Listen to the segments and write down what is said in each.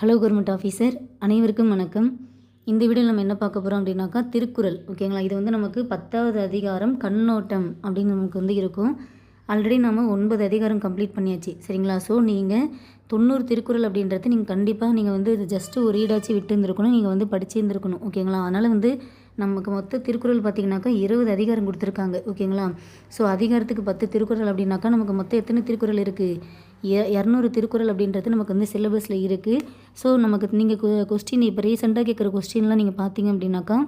Hello government officer அனைவருக்கும் வணக்கம். இந்த வீடியோ நம்ம என்ன பார்க்க போகிறோம் அப்படின்னாக்கா திருக்குறள் ஓகேங்களா? இது வந்து நமக்கு பத்தாவது அதிகாரம் கண்ணோட்டம் அப்படின்னு நமக்கு வந்து இருக்கும். ஆல்ரெடி நம்ம ஒன்பது அதிகாரம் கம்ப்ளீட் பண்ணியாச்சு சரிங்களா? ஸோ நீங்கள் தொண்ணூறு திருக்குறள் அப்படின்றது நீங்கள் கண்டிப்பாக நீங்கள் வந்து இது ஜஸ்ட்டு ஒரு ஈடாச்சு விட்டு இருந்திருக்கணும் நீங்கள் வந்து படிச்சிருந்துருக்கணும் ஓகேங்களா? அதனால் வந்து நமக்கு மொத்த திருக்குறள் பார்த்திங்கனாக்கா இருபது அதிகாரம் கொடுத்துருக்காங்க ஓகேங்களா? ஸோ அதிகாரத்துக்கு பத்து திருக்குறள் அப்படின்னாக்கா நமக்கு மொத்தம் எத்தனை திருக்குறள் இருக்குது இரநூறு திருக்குறள் அப்படின்றது நமக்கு வந்து சிலபஸில் இருக்குது ஸோ நமக்கு நீங்கள் கொஸ்டின் இப்போ ரீசெண்டாக கேட்குற கொஸ்டின்லாம் நீங்கள் பார்த்தீங்க அப்படின்னாக்கா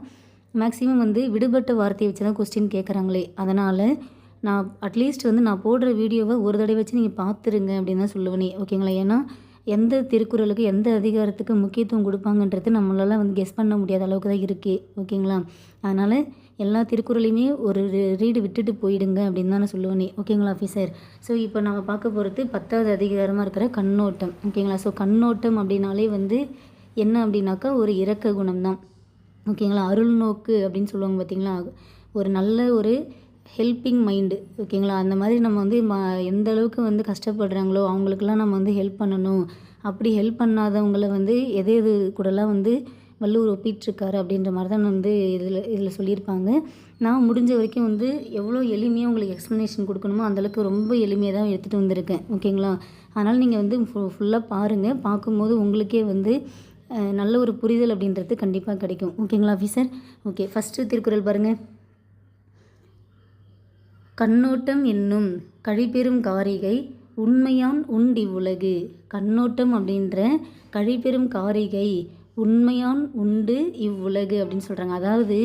மேக்ஸிமம் வந்து விடுபட்ட வார்த்தையை வச்சு தான் கொஸ்டின் கேட்குறாங்களே அதனால் நான் அட்லீஸ்ட் வந்து நான் போடுற வீடியோவை ஒரு தடவை வச்சு நீங்கள் பார்த்துருங்க அப்படின்னு தான் சொல்லுவேனே. ஓகேங்களா ஏன்னா எந்த திருக்குறளுக்கு எந்த அதிகாரத்துக்கு முக்கியத்துவம் கொடுப்பாங்கன்றது நம்மளால் வந்து கெஸ் பண்ண முடியாத அளவுக்கு தான் இருக்குது ஓகேங்களா? அதனால் எல்லா திருக்குறளையுமே ஒரு ரீடு விட்டுட்டு போயிடுங்க அப்படின்னு தான் நான் சொல்லுவேனே. ஓகேங்களா ஆஃபீஸர் ஸோ இப்போ நம்ம பார்க்க போகிறது பத்தாவது அதிகாரமாக இருக்கிற கண்ணோட்டம். ஓகேங்களா? ஸோ கண்ணோட்டம் அப்படின்னாலே வந்து என்ன அப்படின்னாக்கா ஒரு இரக்க குணம் தான் ஓகேங்களா? அருள் நோக்கு அப்படின்னு சொல்லுவாங்க பார்த்தீங்களா ஒரு நல்ல ஒரு ஹெல்ப்பிங் மைண்டு ஓகேங்களா அந்த மாதிரி நம்ம வந்து ம எந்த அளவுக்கு வந்து கஷ்டப்படுறாங்களோ அவங்களுக்கெல்லாம் நம்ம வந்து ஹெல்ப் பண்ணணும். அப்படி ஹெல்ப் பண்ணாதவங்கள வந்து எது எது கூடலாம் வந்து வள்ளுவர் ஒப்பிட்டுருக்காரு அப்படின்ற மாதிரி தான் வந்து இதில் இதில் சொல்லியிருப்பாங்க. நான் முடிஞ்ச வரைக்கும் வந்து எவ்வளோ எளிமையாக உங்களுக்கு எக்ஸ்ப்ளனேஷன் கொடுக்கணுமோ அந்தளவுக்கு ரொம்ப எளிமையாக தான் எடுத்துகிட்டு வந்திருக்கேன் ஓகேங்களா அதனால் நீங்கள் வந்து ஃபு ஃபுல்லாக பாருங்கள் பார்க்கும்போது உங்களுக்கே வந்து நல்ல ஒரு புரிதல் அப்படின்றது கண்டிப்பாக கிடைக்கும் ஓகேங்களா ஆஃபீஸர் ஓகே ஃபஸ்ட்டு திருக்குறள் பாருங்கள் கண்ணோட்டம் என்னும் கழிபெரும் காரிகை உண்மையான் உண்டி உலகு. கண்ணோட்டம் அப்படின்ற கழிபெரும் காரிகை உண்மையான் உண்டு இவ்வுலகு அப்படின்னு சொல்கிறாங்க அதாவது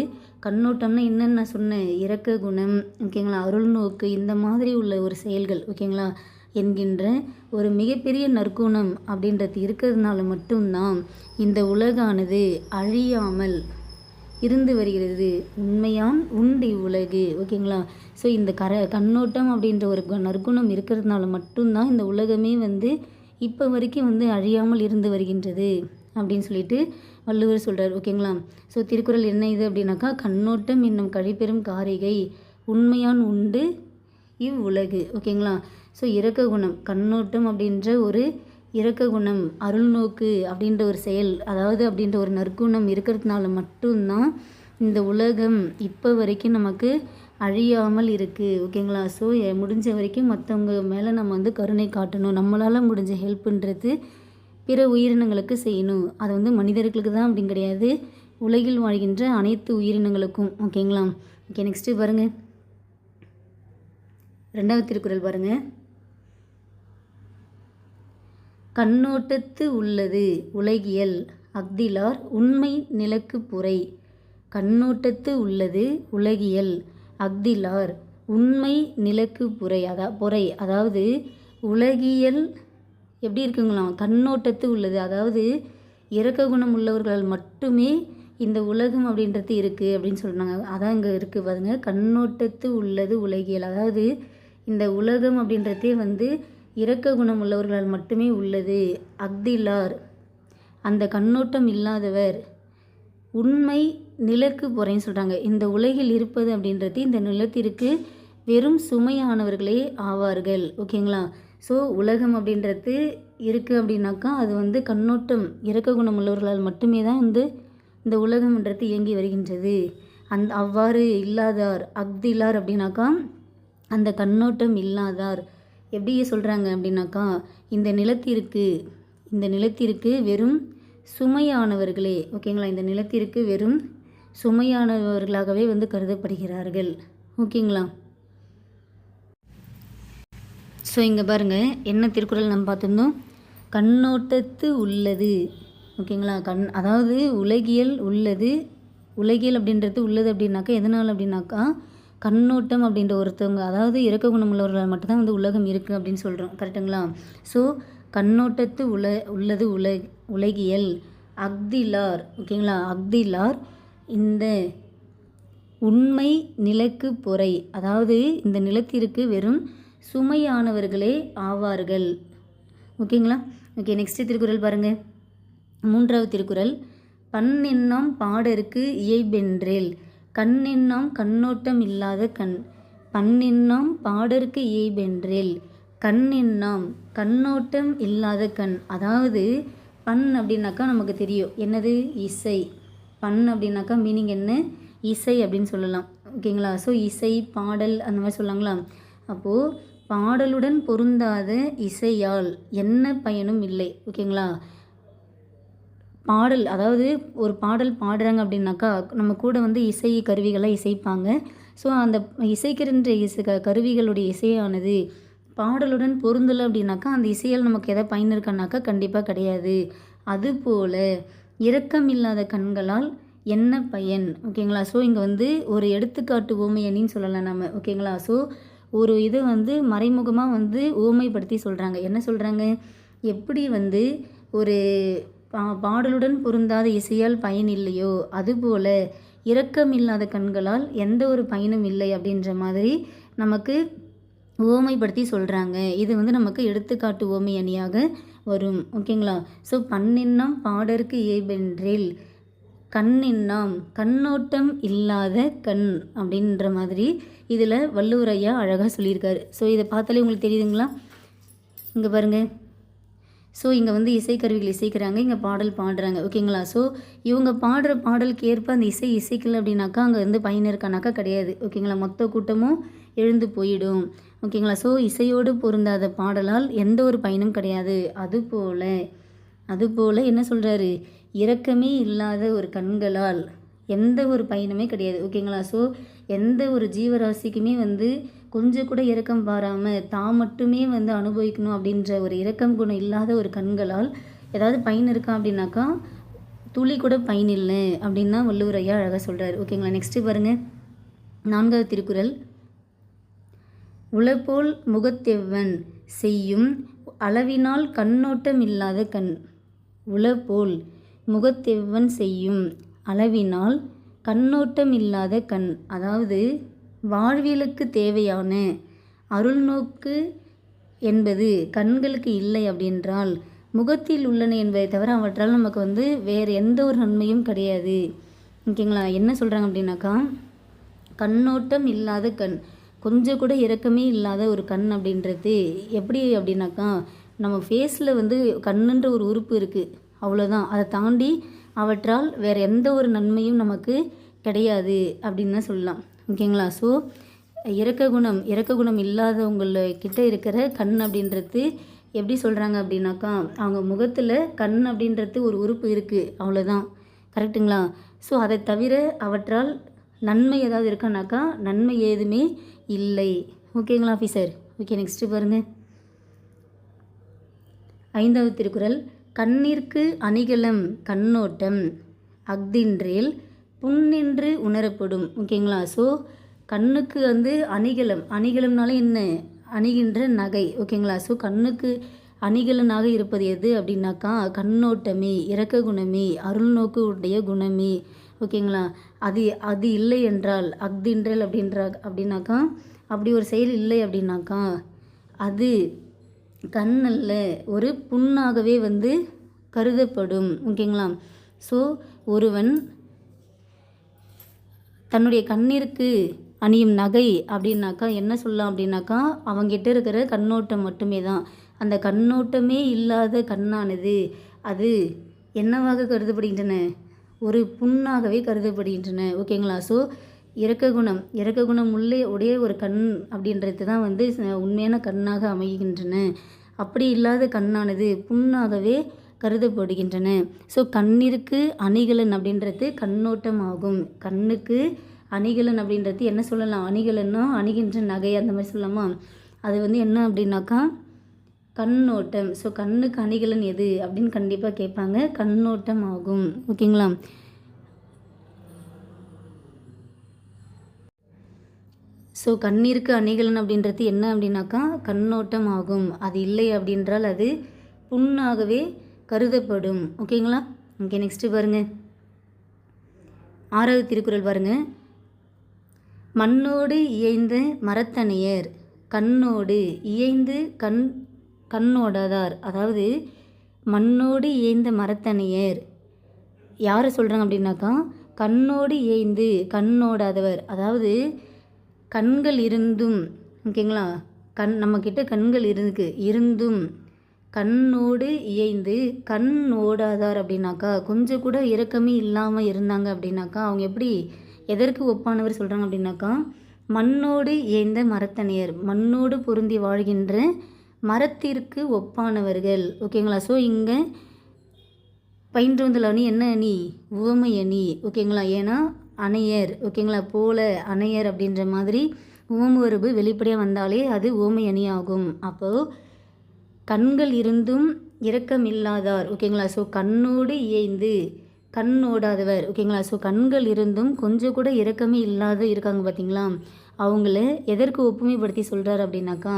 கண்ணோட்டம்னா என்னென்ன சொன்னேன். இறக்க குணம் ஓகேங்களா? அருள் நோக்கு இந்த மாதிரி உள்ள ஒரு செயல்கள் ஓகேங்களா? என்கின்ற ஒரு மிகப்பெரிய நற்குணம் அப்படின்றது இருக்கிறதுனால மட்டும்தான் இந்த உலகானது அழியாமல் இருந்து வருகிறது. உண்மையான் உண்டு இவ்வுலகு ஓகேங்களா? ஸோ இந்த கர கண்ணோட்டம் அப்படின்ற ஒரு நற்குணம் இருக்கிறதுனால மட்டும்தான் இந்த உலகமே வந்து இப்போ வரைக்கும் வந்து அழியாமல் இருந்து வருகின்றது அப்படின்னு சொல்லிட்டு வள்ளுவர் சொல்கிறார் ஓகேங்களா? ஸோ திருக்குறள் என்ன இது அப்படின்னாக்கா கண்ணோட்டம் என்னும் கழிப்பெரும் காரிகை உண்மையான் உண்டு இவ்வுலகு. ஓகேங்களா? ஸோ இறக்க குணம் கண்ணோட்டம் அப்படின்ற ஒரு இறக்க குணம் அருள்நோக்கு அப்படின்ற ஒரு செயல் அதாவது அப்படின்ற ஒரு நற்குணம் இருக்கிறதுனால மட்டும்தான் இந்த உலகம் இப்போ வரைக்கும் நமக்கு அழியாமல் இருக்குது ஓகேங்களா ஸோ முடிஞ்ச வரைக்கும் மற்றவங்க மேலே நம்ம வந்து கருணை காட்டணும். நம்மளால் முடிஞ்ச ஹெல்ப்புன்றது பிற உயிரினங்களுக்கு செய்யணும். அது வந்து மனிதர்களுக்கு தான் அப்படின்னு கிடையாது. உலகில் வாழ்கின்ற அனைத்து உயிரினங்களுக்கும். ஓகேங்களா ஓகே நெக்ஸ்ட்டு பாருங்கள் ரெண்டாவது திருக்குறள் பாருங்கள் கண்ணோட்டத்து உள்ளது உலகியல். அக்திலார் உண்மை நிலக்குபுரை கண்ணோட்டத்து உள்ளது உலகியல். அக்திலார் உண்மை நிலக்கு புரை. அதா புரை. அதாவது உலகியல் எப்படி இருக்குங்களாம் கண்ணோட்டத்து உள்ளது. அதாவது இறக்க குணம் உள்ளவர்களால் மட்டுமே இந்த உலகம் அப்படின்றது இருக்குது அப்படின்னு சொல்கிறாங்க அதான் இங்கே இருக்குது பாருங்க. கண்ணோட்டத்து உள்ளது உலகியல். அதாவது இந்த உலகம் அப்படின்றதே வந்து இரக்க குணம் உள்ளவர்களால் மட்டுமே உள்ளது. அக்திலார் அந்த கண்ணோட்டம் இல்லாதவர் உண்மை நிலக்கு போகிறேன்னு சொல்கிறாங்க இந்த உலகில் இருப்பது அப்படின்றது இந்த நிலத்திற்கு வெறும் சுமையானவர்களே ஆவார்கள். ஓகேங்களா? ஸோ உலகம் அப்படின்றது இருக்குது அப்படின்னாக்கா அது வந்து கண்ணோட்டம் இறக்க குணம் உள்ளவர்களால் மட்டுமே தான் வந்து இந்த உலகம்ன்றது இயங்கி வருகின்றது. அந் அவ்வாறு இல்லாதார் அக்திலார் அப்படின்னாக்கா அந்த கண்ணோட்டம் இல்லாதார். எப்படி சொல்கிறாங்க அப்படின்னாக்கா இந்த நிலத்திற்கு இந்த நிலத்திற்கு வெறும் சுமையானவர்களே ஓகேங்களா இந்த நிலத்திற்கு வெறும் சுமையானவர்களாகவே வந்து கருதப்படுகிறார்கள். ஓகேங்களா ஸோ இங்கே பாருங்கள் என்ன திருக்குறள் நம்ம பார்த்துருந்தோம்? கண்ணோட்டத்து உள்ளது. ஓகேங்களா கண் அதாவது உலகியல் உள்ளது. உலகியல் அப்படின்றது உள்ளது அப்படின்னாக்கா எதனால் அப்படின்னாக்கா கண்ணோட்டம் அப்படின்ற ஒருத்தவங்க அதாவது இறக்க குணம் உள்ளவர்களால் மட்டும்தான் வந்து உலகம் இருக்குது அப்படின்னு சொல்கிறோம் கரெக்டுங்களா ஸோ கண்ணோட்டத்து உல உள்ளது உல உலகியல் அக்திலார் ஓகேங்களா அக்திலார் இந்த உண்மை நிலக்கு பொறை அதாவது இந்த நிலத்திற்கு வெறும் சுமையானவர்களே ஆவார்கள். ஓகேங்களா ஓகே நெக்ஸ்ட் திருக்குறள் பாருங்கள் மூன்றாவது திருக்குறள் பன்னெண்ணாம் பாடருக்கு இயைபென்றேல் கண்ணெண்ணாம் கண்ணோட்டம் இல்லாத கண் பண்ணெண்ணாம் பாடற்கு இயைபென்றேல் கண்ணெண்ணாம் கண்ணோட்டம் இல்லாத கண். அதாவது பண் அப்படின்னாக்கா நமக்கு தெரியும். என்னது? இசை. பண் அப்படின்னாக்கா மீனிங் என்ன? இசை அப்படின்னு சொல்லலாம். ஓகேங்களா ஸோ இசை பாடல் அந்த மாதிரி சொல்லாங்களா? அப்போது பாடலுடன் பொருந்தாத இசையால் என்ன பயனும் இல்லை. ஓகேங்களா பாடல் அதாவது ஒரு பாடல் பாடுறாங்க அப்படின்னாக்கா நம்ம கூட வந்து இசை கருவிகளை இசைப்பாங்க. ஸோ அந்த இசைக்கின்ற இசை க கருவிகளுடைய இசையானது பாடலுடன் பொருந்தலை அப்படின்னாக்கா அந்த இசையால் நமக்கு எதாவது பயன் இருக்கானாக்கா கண்டிப்பாக கிடையாது. அதுபோல் இரக்கம் இல்லாத கண்களால் என்ன பயன்? ஓகேங்களா? ஸோ இங்கே வந்து ஒரு எடுத்துக்காட்டு ஓமையணின்னு சொல்லலாம் நம்ம ஓகேங்களா? ஸோ ஒரு இது வந்து மறைமுகமாக வந்து ஓமைப்படுத்தி சொல்கிறாங்க என்ன சொல்கிறாங்க எப்படி வந்து ஒரு பா பாடலுடன் பொருந்தாத இசையால் பயன் இல்லையோ? அதுபோல் இரக்கம் இல்லாத கண்களால் எந்த ஒரு பயனும் இல்லை அப்படின்ற மாதிரி நமக்கு ஓமைப்படுத்தி சொல்கிறாங்க இது வந்து நமக்கு எடுத்துக்காட்டு ஓமை அணியாக வரும். ஓகேங்களா? ஸோ பண்ணின்னம் பாடற்கு ஏபென்றில் கண்ணின்னாம் கண்ணோட்டம் இல்லாத கண் அப்படின்ற மாதிரி இதில் வள்ளுவர் ஐயா அழகாக சொல்லியிருக்காரு. ஸோ இதை பார்த்தாலே உங்களுக்கு தெரியுதுங்களா? இங்கே பாருங்கள் ஸோ இங்கே வந்து இசைக்கருவிகள் இசைக்கிறாங்க இங்கே பாடல் பாடுறாங்க. ஓகேங்களா ஸோ இவங்க பாடுற பாடலுக்கு ஏற்ப அந்த இசை இசைக்கல அப்படின்னாக்கா அங்கே வந்து பயன் இருக்கானாக்கா கிடையாது. ஓகேங்களா மொத்த கூட்டமும் எழுந்து போயிடும். ஓகேங்களா ஸோ இசையோடு பொருந்தாத பாடலால் எந்த ஒரு பயனும் கிடையாது. அதுபோல் அதுபோல் என்ன சொல்கிறாரு இரக்கமே இல்லாத ஒரு கண்களால் எந்த ஒரு பயனுமே கிடையாது. ஓகேங்களா ஸோ எந்த ஒரு ஜீவராசிக்குமே வந்து கொஞ்சம் கூட இரக்கம் பாராமல் தான் மட்டுமே வந்து அனுபவிக்கணும் அப்படின்ற ஒரு இரக்கம் குணம் இல்லாத ஒரு கண்களால் ஏதாவது பயன் இருக்கா அப்படின்னாக்கா துளி கூட பயன் இல்லை அப்படின்னா வள்ளுவர் ஐயா அழகாக சொல்கிறார் ஓகேங்களா நெக்ஸ்ட்டு பாருங்கள் நான்காவது திருக்குறள். உளப்போல் முகத்தெவ்வன் செய்யும் அளவினால் கண்ணோட்டம் இல்லாத கண். உளப்போல் முகத்தெவ்வன் செய்யும் அளவினால் கண்ணோட்டம் இல்லாத கண். அதாவது வாழ்வியலுக்கு தேவையான அருள்நோக்கு என்பது கண்களுக்கு இல்லை அப்படின்றால் முகத்தில் உள்ளன என்பதை தவிர அவற்றால் நமக்கு வந்து வேறு எந்த ஒரு நன்மையும் கிடையாது. ஓகேங்களா? என்ன சொல்கிறாங்க அப்படின்னாக்கா கண்ணோட்டம் இல்லாத கண் கொஞ்சம் கூட இறக்கமே இல்லாத ஒரு கண் அப்படின்றது எப்படி அப்படின்னாக்கா நம்ம ஃபேஸில் வந்து கண்ணுன்ற ஒரு உறுப்பு இருக்குது அவ்வளோதான் அதை தாண்டி அவற்றால் வேறு எந்த ஒரு நன்மையும் நமக்கு கிடையாது அப்படின்னு தான் சொல்லலாம். ஓகேங்களா? ஸோ இறக்க குணம் இறக்க குணம் இல்லாதவங்கக்கிட்ட இருக்கிற கண் அப்படின்றது எப்படி சொல்கிறாங்க அப்படின்னாக்கா அவங்க முகத்தில் கண் அப்படின்றது ஒரு உறுப்பு இருக்குது அவ்வளோதான் கரெக்டுங்களா ஸோ அதை தவிர அவற்றால் நன்மை ஏதாவது இருக்கானாக்கா நன்மை ஏதுமே இல்லை. ஓகேங்களா ஆஃபீஸர் ஓகே நெக்ஸ்ட்டு பாருங்கள் ஐந்தாவது திருக்குறள் கண்ணிற்கு அணிகலம் கண்ணோட்டம் அஃதின்றேல் புண்ணின்று உணரப்படும். ஓகேங்களா? ஸோ கண்ணுக்கு வந்து அணிகலம். அணிகலம்னால என்ன? அணிகின்ற நகை. ஓகேங்களா? ஸோ கண்ணுக்கு அணிகலனாக இருப்பது எது அப்படின்னாக்கா கண்ணோட்டமே இறக்க குணமே அருள்நோக்கு உடைய குணமே. ஓகேங்களா? அது அது இல்லை என்றால் அக்தின்றல் அப்படின்ற அப்படின்னாக்கா அப்படி ஒரு செயல் இல்லை அப்படின்னாக்கா அது கண்ணல்ல ஒரு புண்ணாகவே வந்து கருதப்படும். ஓகேங்களா? ஸோ ஒருவன் தன்னுடைய கண்ணிற்கு அணியும் நகை அப்படின்னாக்கா என்ன சொல்லலாம் அப்படின்னாக்கா அவங்ககிட்ட இருக்கிற கண்ணோட்டம் மட்டுமே தான். அந்த கண்ணோட்டமே இல்லாத கண்ணானது அது என்னவாக கருதப்படுகின்றன? ஒரு புண்ணாகவே கருதப்படுகின்றன. ஓகேங்களா? ஸோ இறக்க குணம் இறக்க குணம் உள்ளே உடைய ஒரு கண் அப்படின்றது தான் வந்து உண்மையான கண்ணாக அமைகின்றன. அப்படி இல்லாத கண்ணானது புண்ணாகவே கருதப்படுகின்றன. ஸோ கண்ணிற்கு அணிகலன் அப்படின்றது கண்ணோட்டம் ஆகும் கண்ணுக்கு அணிகலன் அப்படின்றது என்ன சொல்லலாம்? அணிகலன்னா அணிகின்ற நகை அந்த மாதிரி சொல்லலாமா? அது வந்து என்ன அப்படின்னாக்கா கண்ணோட்டம். ஸோ கண்ணுக்கு அணிகலன் எது அப்படின்னு கண்டிப்பாக கேட்பாங்க. கண்ணோட்டம் ஆகும் ஓகேங்களா? ஸோ கண்ணிற்கு அணிகலன் அப்படின்றது என்ன அப்படின்னாக்கா கண்ணோட்டம் ஆகும் அது இல்லை அப்படின்றால் அது புண்ணாகவே கருதப்படும். ஓகேங்களா? ஓகே நெக்ஸ்ட்டு பாருங்க. ஆறாவது திருக்குறள் பாருங்க. மண்ணோடு இயைந்த மரத்தனையர் கண்ணோடு இயைந்து கண் கண்ணோடாதார். அதாவது மண்ணோடு இயைந்த மரத்தனையர் யாரை சொல்கிறாங்க அப்படின்னாக்கா கண்ணோடு இயைந்து கண்ணோடாதவர். அதாவது கண்கள் இருந்தும் ஓகேங்களா? கண் நம்மக்கிட்ட கண்கள் இருக்கு இருந்தும் கண்ணோடு இயைந்து கண் ஓடாதார் அப்படின்னாக்கா கொஞ்சம் கூட இரக்கமே இல்லாமல் இருந்தாங்க அப்படின்னாக்கா அவங்க எப்படி எதற்கு ஒப்பானவர் சொல்கிறாங்க அப்படின்னாக்கா மண்ணோடு இயைந்த மரத்தனையர் மண்ணோடு பொருந்தி வாழ்கின்ற மரத்திற்கு ஒப்பானவர்கள். ஓகேங்களா? ஸோ இங்கே பயின்று வந்துள்ள அணி என்ன அணி? உவமை அணி. ஓகேங்களா? ஏன்னா அணையர். ஓகேங்களா? போல அணையர் அப்படின்ற மாதிரி உவம வெளிப்படையாக வந்தாலே அது உவமை அணி ஆகும் அப்போது கண்கள் இருந்தும் இரக்கம் இல்லாதார் ஓகேங்களா ஸோ கண்ணோடு இயைந்து கண் ஓடாதவர் ஓகேங்களா ஸோ கண்கள் இருந்தும் கொஞ்சம் கூட இரக்கமே இல்லாத இருக்காங்க பார்த்தீங்களா அவங்கள எதற்கு ஒப்புமைப்படுத்தி சொல்கிறார் அப்படின்னாக்கா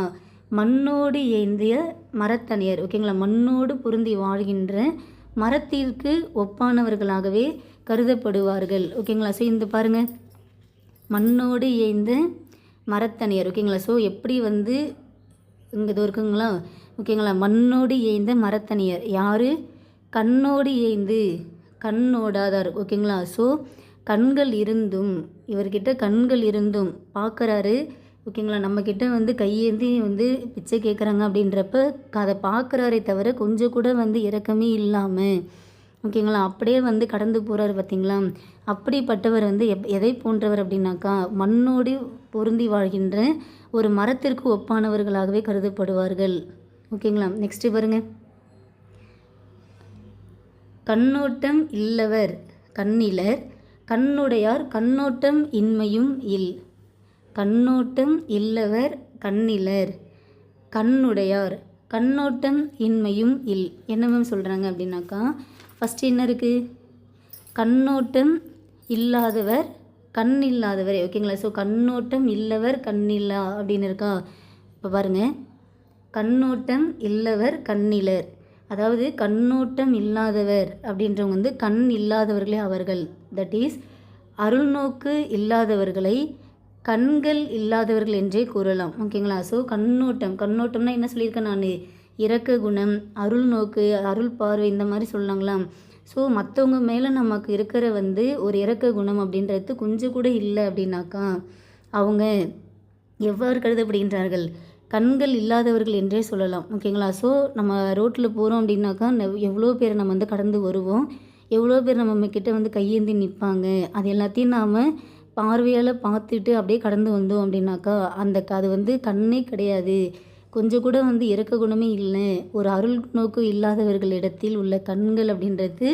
மண்ணோடு ஏந்திய மரத்தனையர் ஓகேங்களா மண்ணோடு பொருந்தி வாழ்கின்ற மரத்திற்கு ஒப்பானவர்களாகவே கருதப்படுவார்கள். ஓகேங்களா ஸோ இந்த பாருங்கள் மண்ணோடு ஏய்ந்த மரத்தனையர் ஓகேங்களா ஸோ எப்படி வந்து இங்கே இது இருக்குங்களா? ஓகேங்களா? மண்ணோடு ஏய்ந்த மரத்தனியர் யார்? கண்ணோடு ஏய்ந்து கண்ணோடாதார். ஓகேங்களா? ஸோ கண்கள் இருந்தும் இவர்கிட்ட கண்கள் இருந்தும் பார்க்குறாரு ஓகேங்களா? நம்மக்கிட்ட வந்து கையேந்தி வந்து பிச்சை கேட்குறாங்க அப்படின்றப்ப அதை பார்க்குறாரே தவிர கொஞ்சம் கூட வந்து இறக்கமே இல்லாமல் ஓகேங்களா? அப்படியே வந்து கடந்து போகிறாரு பார்த்தீங்களா அப்படிப்பட்டவர் வந்து எப் எதை போன்றவர் அப்படின்னாக்கா மண்ணோடு பொருந்தி வாழ்கின்ற ஒரு மரத்திற்கு ஒப்பானவர்களாகவே கருதப்படுவார்கள். ஓகேங்களா? நெக்ஸ்ட்டு பாருங்க. கண்ணோட்டம் இல்லவர் கண்ணிலர். கண்ணுடையார் கண்ணோட்டம் இன்மையும் இல். கண்ணோட்டம் இல்லவர் கண்ணிலர். கண்ணுடையார் கண்ணோட்டம் இன்மையும் இல். என்ன மேம் சொல்கிறாங்க அப்படின்னாக்கா ஃபஸ்ட்டு என்ன இருக்குது கண்ணோட்டம் இல்லாதவர் கண் இல்லாதவர் ஓகேங்களா? ஸோ கண்ணோட்டம் இல்லவர் கண்ணில்லா அப்படின்னு இருக்கா? இப்போ பாருங்கள் கண்ணோட்டம் இல்லவர் கண்ணிலர். அதாவது கண்ணோட்டம் இல்லாதவர் அப்படின்றவங்க வந்து கண் இல்லாதவர்களே அவர்கள். தட் இஸ் அருள்நோக்கு இல்லாதவர்களை கண்கள் இல்லாதவர்கள் என்றே கூறலாம். ஓகேங்களா ஸோ கண்ணோட்டம். கண்ணோட்டம்னா என்ன சொல்லியிருக்கேன் நான்? இரக்க குணம் அருள் நோக்கு அருள் பார்வை இந்த மாதிரி சொல்லலாங்களாம் ஸோ மற்றவங்க மேலே நமக்கு இருக்கிற வந்து ஒரு இரக்க குணம் அப்படின்றது கொஞ்சம் கூட இல்லை அப்படின்னாக்கா அவங்க எவ்வாறு கருதப்படுகின்றார்கள்? கண்கள் இல்லாதவர்கள் என்றே சொல்லலாம். ஓகேங்களா? ஸோ நம்ம ரோட்டில் போகிறோம் அப்படின்னாக்கா எவ்வளோ பேர் நம்ம வந்து கடந்து வருவோம்? எவ்வளோ பேர் நம்ம கிட்டே வந்து கையேந்தி நிற்பாங்க அது எல்லாத்தையும் நாம் பார்வையால் பார்த்துட்டு அப்படியே கடந்து வந்தோம் அப்படின்னாக்கா அந்த க- அது வந்து கண்ணே கிடையாது. கொஞ்சம் கூட வந்து இறக்க குணமே இல்லை. ஒரு அருள் நோக்கு இல்லாதவர்களிடத்தில் உள்ள கண்கள் அப்படின்றது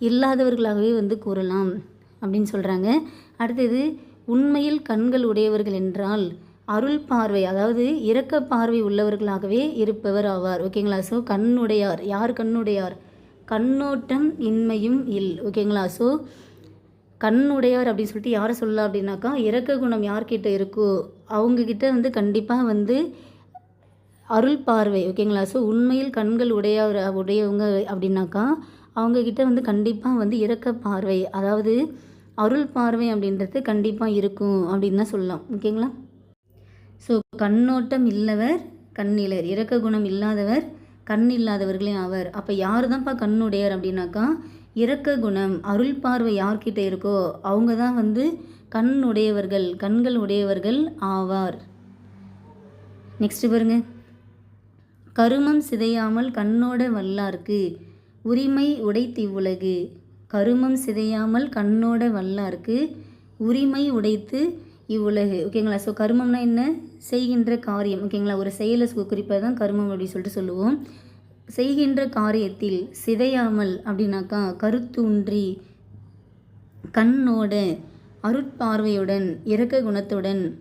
இல்லாதவர்களாகவே வந்து கூறலாம் அப்படின்னு சொல்கிறாங்க அடுத்தது உண்மையில் கண்கள் உடையவர்கள் என்றால் அருள் பார்வை அதாவது இரக்க பார்வை உள்ளவர்களாகவே இருப்பவர் ஆவார். ஓகேங்களா ஸோ கண்ணுடையார். யார் கண்ணுடையார்? கண்ணோட்டம் இன்மையும் இல். ஓகேங்களா ஸோ கண்ணுடையார் அப்படின்னு சொல்லிட்டு யாரை சொல்லலாம் அப்படின்னாக்கா இறக்க குணம் யார்கிட்ட இருக்கோ அவங்கக்கிட்ட வந்து கண்டிப்பாக வந்து அருள் பார்வை. ஓகேங்களா ஸோ உண்மையில் கண்கள் உடையவர் உடையவங்க அப்படின்னாக்கா அவங்கக்கிட்ட வந்து கண்டிப்பாக வந்து இறக்க பார்வை அதாவது அருள் பார்வை அப்படின்றது கண்டிப்பாக இருக்கும் அப்படின்னு தான் சொல்லலாம். ஓகேங்களா ஸோ கண்ணோட்டம் இல்லவர் கண்ணிலர். இரக்க குணம் இல்லாதவர் கண் இல்லாதவர்களே ஆவர் அப்போ யார் தான்ப்பா கண்ணுடையர் அப்படின்னாக்கா இறக்க குணம் அருள் பார்வை யார்கிட்ட இருக்கோ அவங்க தான் வந்து கண் உடையவர்கள் கண்கள் உடையவர்கள் ஆவார். நெக்ஸ்ட் பாருங்க. கருமம் சிதையாமல் கண்ணோட வல்லார்க்கு உரிமை உடைத்திவ்வுலகு கருமம் சிதையாமல் கண்ணோட வல்லார்க்கு உரிமை உடைத்து இவ்வுலகு. ஓகேங்களா? ஸோ கருமம்னா என்ன? செய்கின்ற காரியம். ஓகேங்களா? ஒரு செயலை சு- குறிப்பை தான் கருமம் அப்படின்னு சொல்லிட்டு சொல்லுவோம். செய்கின்ற காரியத்தில் சிதையாமல் அப்படின்னாக்கா கருத்தூன்றி கண்ணோட அருட்பார்வையுடன் இரக்க குணத்துடன்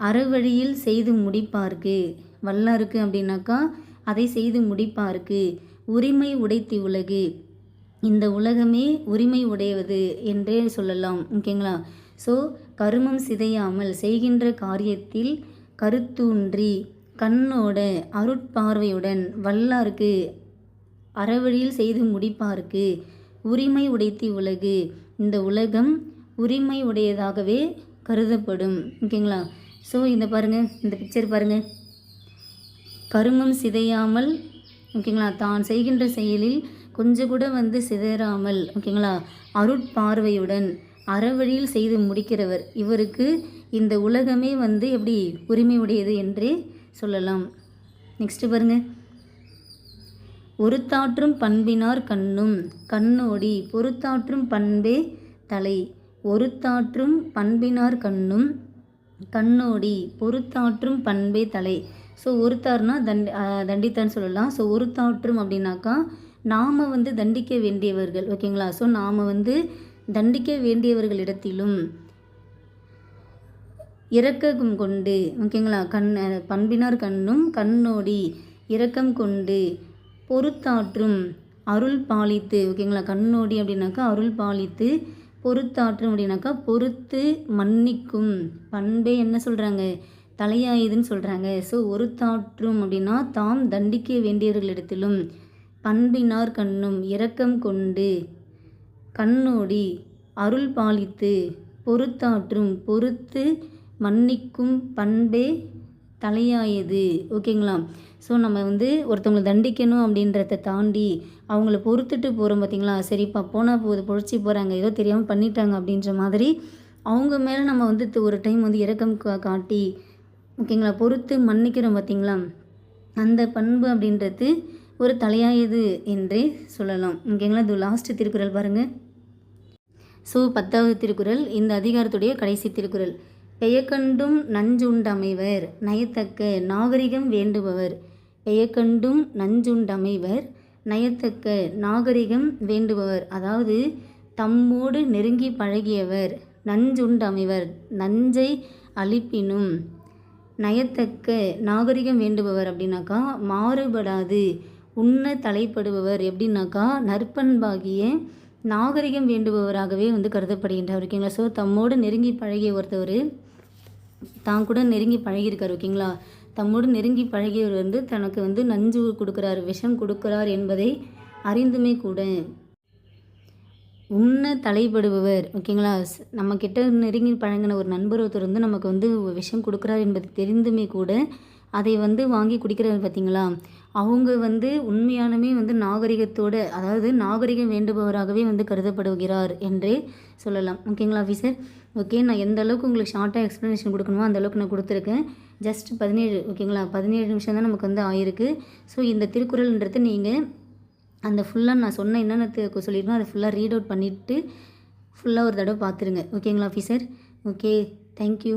அறவழியில் செய்து முடிப்பார்க்கு. வல்லாருக்கு அப்படின்னாக்கா அதை செய்து முடிப்பார்க்கு. உரிமை உடைத்தி உலகு. இந்த உலகமே உரிமை உடையவது என்றே சொல்லலாம். ஓகேங்களா? ஸோ கருமம் சிதையாமல் செய்கின்ற காரியத்தில் கருத்தூன்றி கண்ணோட அருட்பார்வையுடன் வல்லார்க்கு அறவழியில் செய்து முடிப்பார்க்கு. உரிமை உடைத்தி உலகு. இந்த உலகம் உரிமை உடையதாகவே கருதப்படும். ஓகேங்களா? ஸோ இந்த பாருங்கள் இந்த பிக்சர் பாருங்கள் கருமம் சிதையாமல் ஓகேங்களா? தான் செய்கின்ற செயலில் கொஞ்சம் கூட வந்து சிதறாமல் ஓகேங்களா? அருட்பார்வையுடன் அறவழியில் செய்து முடிக்கிறவர். இவருக்கு இந்த உலகமே வந்து எப்படி உரிமை உடையது என்றே சொல்லலாம். நெக்ஸ்ட்டு பாருங்கள் ஒருத்தாற்றும் பண்பினார் கண்ணும் கண்ணோடி பொறுத்தாற்றும் பண்பே தலை. ஒருத்தாற்றும் பண்பினார் கண்ணும் கண்ணோடி பொறுத்தாற்றும் பண்பே தலை. ஸோ ஒருத்தார்னா தண்டி தண்டித்தான்னு சொல்லலாம். ஸோ ஒருத்தாற்றும் அப்படின்னாக்கா நாம் வந்து தண்டிக்க வேண்டியவர்கள். ஓகேங்களா ஸோ நாம் வந்து தண்டிக்க வேண்டியவர்களிடத்திலும் இரக்கம் கொண்டு ஓகேங்களா? கண் பண்பினார் கண்ணும் கண்ணோடி இரக்கம் கொண்டு பொறுத்தாற்றும் அருள் பாலித்து ஓகேங்களா? கண்ணோடி அப்படின்னாக்கா அருள் பாலித்து பொறுத்தாற்றும் அப்படின்னாக்கா பொறுத்து மன்னிக்கும். பண்பே என்ன சொல்கிறாங்க தலையாயுதுன்னு சொல்கிறாங்க ஸோ ஒருத்தாற்றும் அப்படின்னா தாம் தண்டிக்க வேண்டியவர்களிடத்திலும் பண்பினார் கண்ணும் இரக்கம் கொண்டு கண்ணோடி அருள் பாலித்து பொறுத்தாற்றும் பொறுத்து மன்னிக்கும் பண்பே தலையாயது. ஓகேங்களா? ஸோ நம்ம வந்து ஒருத்தவங்களை தண்டிக்கணும் அப்படின்றத தாண்டி அவங்கள பொறுத்துட்டு போகிறோம் பார்த்தீங்களா சரிப்பா போனால் போகுது பொழைச்சி போகிறாங்க ஏதோ தெரியாமல் பண்ணிட்டாங்க அப்படின்ற மாதிரி அவங்க மேலே நம்ம வந்து ஒரு டைம் வந்து இறக்கம் காட்டி ஓகேங்களா? பொறுத்து மன்னிக்கிறோம் பார்த்தீங்களா அந்த பண்பு அப்படின்றது ஒரு தலையாயது என்றே சொல்லலாம். ஓகேங்களா? இது லாஸ்ட்டு திருக்குறள் பாருங்கள் ஸோ பத்தாவது திருக்குறள் இந்த அதிகாரத்துடைய கடைசி திருக்குறள். பெயக்கண்டும் நஞ்சுண்டமைவர் நயத்தக்க நாகரிகம் வேண்டுபவர். பெயக்கண்டும் நஞ்சுண்டமைவர் நயத்தக்க நாகரிகம் வேண்டுபவர். அதாவது தம்மோடு நெருங்கி பழகியவர் நஞ்சுண்டமைவர் நஞ்சை அழிப்பினும். நயத்தக்க நாகரிகம் வேண்டுபவர் அப்படின்னாக்கா மாறுபடாது உண்ண தலைப்படுபவர் எப்படின்னாக்கா நற்பண்பாகிய நாகரிகம் வேண்டுபவராகவே வந்து கருதப்படுகின்றார் ஓகேங்களா? ஸோ தம்மோடு நெருங்கி பழகிய ஒருத்தவர் தான் கூட நெருங்கி பழகியிருக்கார் ஓகேங்களா? தம்மோடு நெருங்கி பழகியவர் வந்து தனக்கு வந்து நஞ்சு கொடுக்குறார் விஷம் கொடுக்குறார் என்பதை அறிந்துமே கூட உண்ண தலைப்படுபவர் ஓகேங்களா? நம்மக்கிட்ட நம்ம கிட்ட நெருங்கி பழங்கின ஒரு நண்பர் ஒருத்தர் வந்து நமக்கு வந்து விஷம் கொடுக்குறார் என்பது தெரிந்துமே கூட அதை வந்து வாங்கி குடிக்கிறார் பார்த்தீங்களா அவங்க வந்து உண்மையானமே வந்து நாகரிகத்தோடு அதாவது நாகரிகம் வேண்டுபவராகவே வந்து கருதப்படுகிறார் என்றே சொல்லலாம். ஓகேங்களா ஆஃபீஸர்? ஓகே நான் எந்த அளவுக்கு உங்களுக்கு ஷார்ட்டாக எக்ஸ்ப்ளனேஷன் கொடுக்கணுமோ அந்த அளவுக்கு நான் கொடுத்துருக்கேன். ஜஸ்ட் பதினேழு ஓகேங்களா? பதினேழு நிமிஷம் தான் நமக்கு வந்து ஆயிருக்கு. ஸோ இந்த திருக்குறள்ன்றது நீங்கள் அந்த ஃபுல்லாக நான் சொன்ன என்னென்ன சொல்லியிருக்கோம் அதை ஃபுல்லாக ரீட் அவுட் பண்ணிவிட்டு ஃபுல்லாக ஒரு தடவை பார்த்துருங்க. ஓகேங்களா ஆஃபீஸர்? Okay thank you